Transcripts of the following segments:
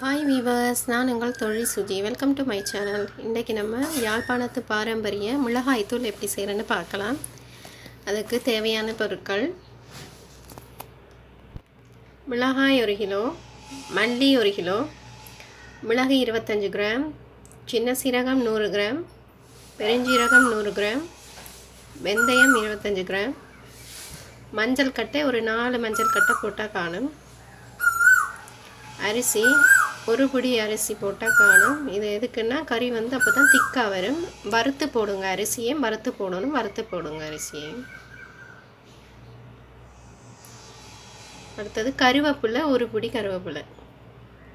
Hi viewers நான் உங்கள் தொழில் Suji. Welcome to my channel இன்றைக்கி நம்ம யாழ்ப்பாணத்து பாரம்பரிய மிளகாய்த்தூள் எப்படி செய்கிறேன்னு பார்க்கலாம். அதுக்கு தேவையான பொருட்கள் மிளகாய் ஒரு கிலோ மல்லி ஒரு கிலோ மிளகு இருபத்தஞ்சி கிராம் சின்ன சீரகம் நூறு கிராம் பெருஞ்சீரகம் நூறு கிராம் வெந்தயம் இருபத்தஞ்சி கிராம் மஞ்சள் கட்டை ஒரு நாலு மஞ்சள் கட்டை போட்டால் காணும். அரிசி ஒரு பிடி அரிசி போட்டால் காணும். இது எதுக்குன்னா கறி வந்து அப்போ தான் திக்காக வரும். வறுத்து போடுங்க அரிசியை. வறுத்து போடணும். வறுத்து போடுங்க அரிசியை. அடுத்தது கருவேப்பிலை ஒரு பிடி கருவேப்பிலை.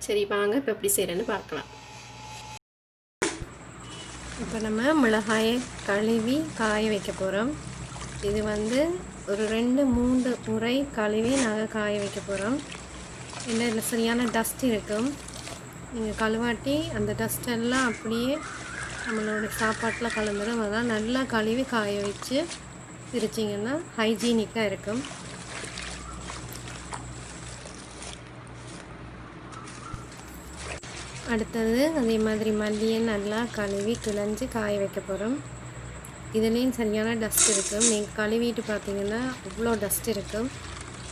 சரி வாங்க. இப்போ எப்படி செய்கிறேன்னு பார்க்கலாம். இப்போ நம்ம மிளகாயை கழுவி காய வைக்க போகிறோம் இது வந்து ஒரு ரெண்டு மூன்று முறை கழுவி நாங்கள் காய வைக்க போகிறோம் என்ன சரியான டஸ்ட் இருக்கும். நீங்கள் கழுவாட்டி அந்த டஸ்ட் எல்லாம் அப்படியே நம்மளோட சாப்பாட்டில் கலந்துடும் அதெல்லாம் நல்லா கழுவி காய வச்சு பிரிச்சிங்கன்னா ஹைஜீனிக்காக இருக்கும். அடுத்தது அதே மாதிரி மல்லியை நல்லா கழுவி கிளஞ்சி காய வைக்க போகிறோம் இதுலேயும் சரியான டஸ்ட் இருக்கும். நீங்கள் கழுவிட்டு பார்த்தீங்கன்னா அவ்வளோ டஸ்ட் இருக்கும்.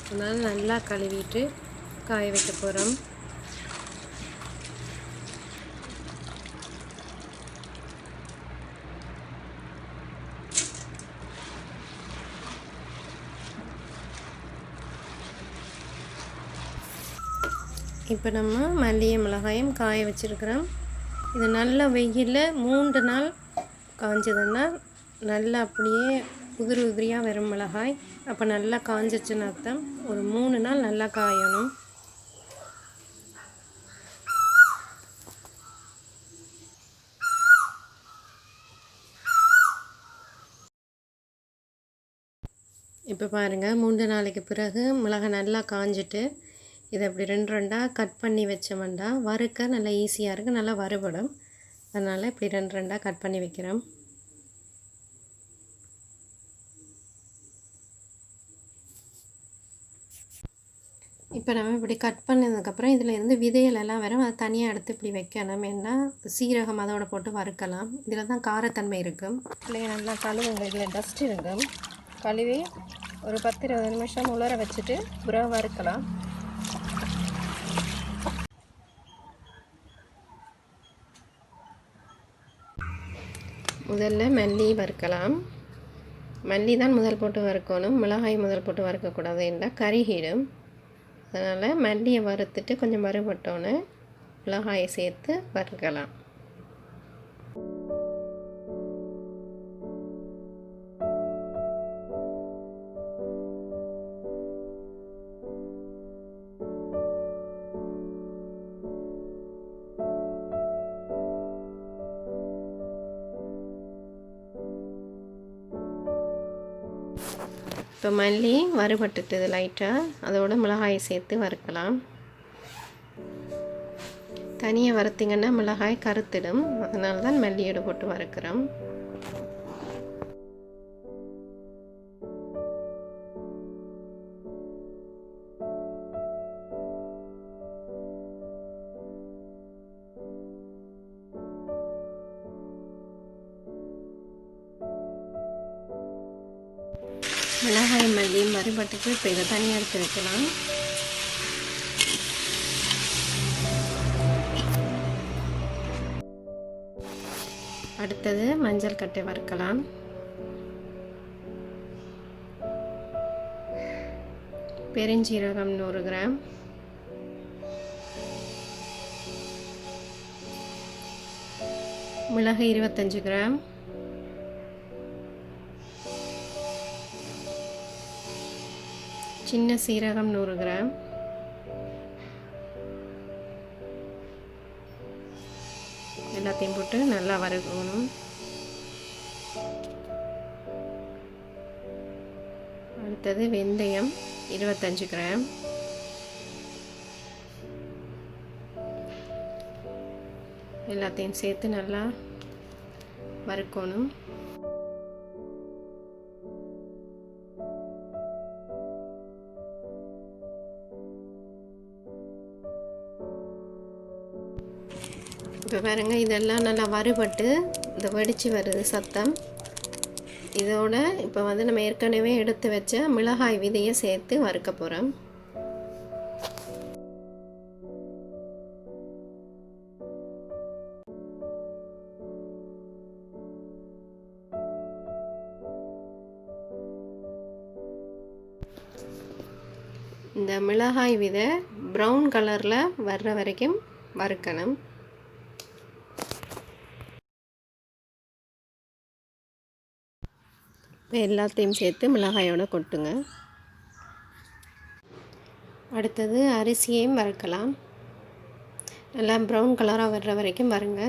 அதனால் நல்லா கழுவிட்டு காய வைக்க போகிறோம் இப்போ நம்ம மல்லிகை மிளகாயும் காய வச்சுருக்கிறோம். இது நல்ல வெயிலில் மூன்று நாள் காஞ்சதுன்னா நல்லா அப்படியே உதிரி உதிரியாக வரும் மிளகாய். அப்போ நல்லா காஞ்சிச்சுன்னு அர்த்தம். ஒரு மூணு நாள் நல்லா காயணும். இப்போ பாருங்கள் மூன்று நாளைக்கு பிறகு மிளகாய் நல்லா காஞ்சிட்டு இதை அப்படி ரெண்டு ரெண்டாக கட் பண்ணி வச்சோம்னா வறுக்க நல்லா ஈஸியாக இருக்குது நல்லா வறுபடும். அதனால் இப்படி ரெண்டு ரெண்டாக கட் பண்ணி வைக்கிறோம் இப்போ நம்ம இப்படி கட் பண்ணதுக்கப்புறம் இதில் இருந்து விதைகள் எல்லாம் வரும். அதை தனியாக எடுத்து இப்படி வைக்கணும். ஏன்னா சீரகம் அதோட போட்டு வறுக்கலாம். இதில் தான் காரத்தன்மை இருக்கும் இல்லையா நல்லா கழுவுங்க. இதில் டஸ்ட் இருக்கும் கழுவி ஒரு பத்து இருபது நிமிஷம் உலர வச்சுட்டு புறம் வறுக்கலாம். முதல்ல மல்லி வறுக்கலாம். மல்லி தான் முதல் போட்டு வறுக்கணும். மிளகாய் முதல் போட்டு வறுக்கக்கூடாது என்றால் கருகிடும். அதனால் மல்லியை வறுத்துட்டு கொஞ்சம் வறுபட்டோன்னு மிளகாயை சேர்த்து வறுக்கலாம். இப்போ மல்லி வறுபட்டுட்டுது லைட்டாக அதோட மிளகாயை சேர்த்து வறுக்கலாம். தனியாக வறுத்திங்கன்னா மிளகாய் கருத்திடும். அதனால தான் மல்லியோடு போட்டு வறுக்கிறோம். மிளகாய் மல்லி மறுபட்டுக்கு இப்போ இதை தனியாக எடுத்து வைக்கலாம். அடுத்தது மஞ்சள் கட்டை வறுக்கலாம். பெருஞ்சீரகம் நூறு கிராம். மிளகு இருபத்தஞ்சு கிராம். சின்ன சீரகம் நூறு கிராம். எல்லாத்தையும் போட்டு நல்லா வறுக்கணும். அடுத்தது வெந்தயம் இருபத்தஞ்சு கிராம். எல்லாத்தையும் சேர்த்து நல்லா வறுக்கணும். இப்போ பாருங்க இதெல்லாம் நல்லா வறுபட்டு இந்த வெடிச்சு வருது சத்தம். இதோட இப்போ வந்து நம்ம ஏற்கனவே எடுத்து வச்ச மிளகாய் விதையை சேர்த்து வறுக்க போகிறோம் இந்த மிளகாய் விதை ப்ரௌன் கலரில் வர்ற வரைக்கும் வறுக்கணும். இப்போ எல்லாத்தையும் சேர்த்து மிளகாயோட கொட்டுங்க. அடுத்தது அரிசியையும் வறுக்கலாம். நல்லா ப்ரௌன் கலராக வர்ற வரைக்கும் வருங்க.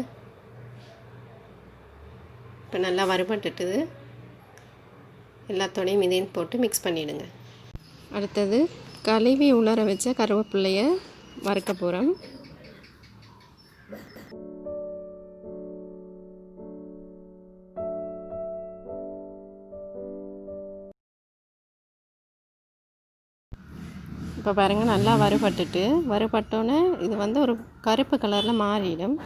இப்போ நல்லா வறுபட்டுட்டுது. எல்லாத்தோடையும் இதையும் போட்டு மிக்ஸ் பண்ணிவிடுங்க அடுத்தது கழுவி உலர வச்ச கருவேப்பிள்ளையை வறுக்க போகிறோம் இப்போ பாருங்கள் நல்லா வறுபட்டுட்டு வறுபட்டோன்னே இது வந்து ஒரு கருப்பு கலரில் மாறிடும்.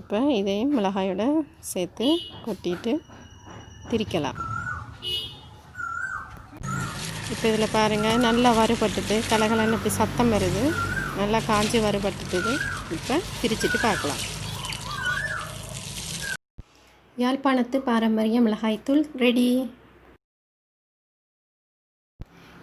இப்போ இதையும் மிளகாயோட சேர்த்து கொட்டிட்டு திரிக்கலாம். இப்போ இதில் பாருங்கள் நல்லா வறுபட்டுட்டு கலகலன்னு இப்படி சத்தம் வருது. நல்லா காஞ்சி வறுபட்டுட்டுது. இப்போ திரிச்சிட்டு பார்க்கலாம். யாழ்ப்பாணத்து பாரம்பரிய மிளகாய்த்தூள் ரெடி.